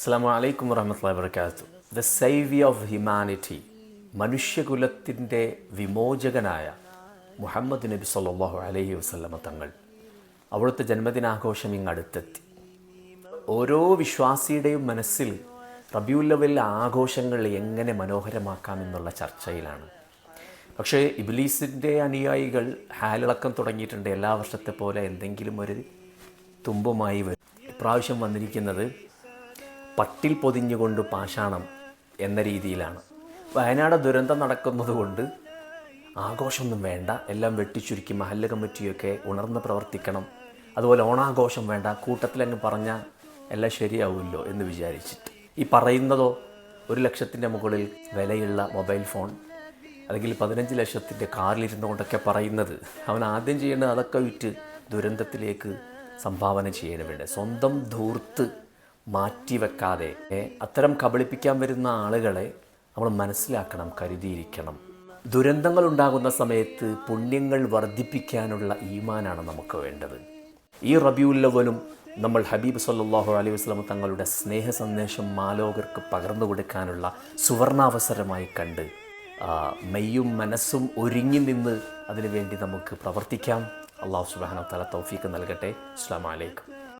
അസ്സാം വലൈക്കും വറഹമത്തല്ല വർക്കാത്തു ദ സേവിയർ ഓഫ് ഹ്യൂമാനിറ്റി മനുഷ്യകുലത്തിന്റെ വിമോചകനായ മുഹമ്മദ് നബി സല്ലാഹു അലഹി വസ്ലമ തങ്ങൾ അവിടുത്തെ ജന്മദിനാഘോഷം ഇങ്ങ് അടുത്തെത്തി. ഓരോ വിശ്വാസിയുടെയും മനസ്സിൽ റബിയുല്ലവൽ ആഘോഷങ്ങൾ എങ്ങനെ മനോഹരമാക്കാം എന്നുള്ള ചർച്ചയിലാണ്. പക്ഷേ ഇബിലീസിന്റെ അനുയായികൾ ഹാലിളക്കം തുടങ്ങിയിട്ടുണ്ട്. എല്ലാ വർഷത്തെ പോലെ എന്തെങ്കിലും ഒരു തുമ്പുമായി വരും. ഇപ്രാവശ്യം വന്നിരിക്കുന്നത് പട്ടിൽ പൊതിഞ്ഞുകൊണ്ട് പാഷാണം എന്ന രീതിയിലാണ്. വയനാട് ദുരന്തം നടക്കുന്നത് കൊണ്ട് ആഘോഷമൊന്നും വേണ്ട എല്ലാം വെട്ടിച്ചുരുക്കി മഹല്ല കമ്മിറ്റിയൊക്കെ ഉണർന്ന് പ്രവർത്തിക്കണം. അതുപോലെ ഓണാഘോഷം വേണ്ട കൂട്ടത്തിലങ്ങ് പറഞ്ഞാൽ എല്ലാം ശരിയാവുമല്ലോ എന്ന് വിചാരിച്ചിട്ട്. ഈ പറയുന്നതോ ഒരു ലക്ഷത്തിന്റെ മുകളിൽ വിലയുള്ള മൊബൈൽ ഫോൺ അല്ലെങ്കിൽ പതിനഞ്ച് ലക്ഷത്തിന്റെ കാറിലിരുന്നു കൊണ്ടൊക്കെ പറയുന്നത് അവൻ ആദ്യം ചെയ്യേണ്ടത് അതൊക്കെ വിറ്റ് ദുരന്തത്തിലേക്ക് സംഭാവന ചെയ്യാൻ വേണ്ടത് സ്വന്തം ധൂർത്ത് മാറ്റിവെക്കാതെ അത്തരം കബളിപ്പിക്കാൻ വരുന്ന ആളുകളെ നമ്മൾ മനസ്സിലാക്കണം കരുതിയിരിക്കണം. ദുരന്തങ്ങൾ ഉണ്ടാകുന്ന സമയത്ത് പുണ്യങ്ങൾ വർദ്ധിപ്പിക്കാനുള്ള ഈമാനാണ് നമുക്ക് വേണ്ടത്. ഈ റബിയുല്ലവനും നമ്മൾ ഹബീബ് സല്ലാഹു അലൈഹി വസല്ലം തങ്ങളുടെ സ്നേഹ സന്ദേശം മാലോകർക്ക് പകർന്നു കൊടുക്കാനുള്ള സുവർണാവസരമായി കണ്ട് മെയ്യും മനസ്സും ഒരുങ്ങി നിന്ന് അതിനുവേണ്ടി നമുക്ക് പ്രവർത്തിക്കാം. അള്ളാഹു സുബാന തല തൗഫീക്ക് നൽകട്ടെ. അസ്സാം വലൈക്കും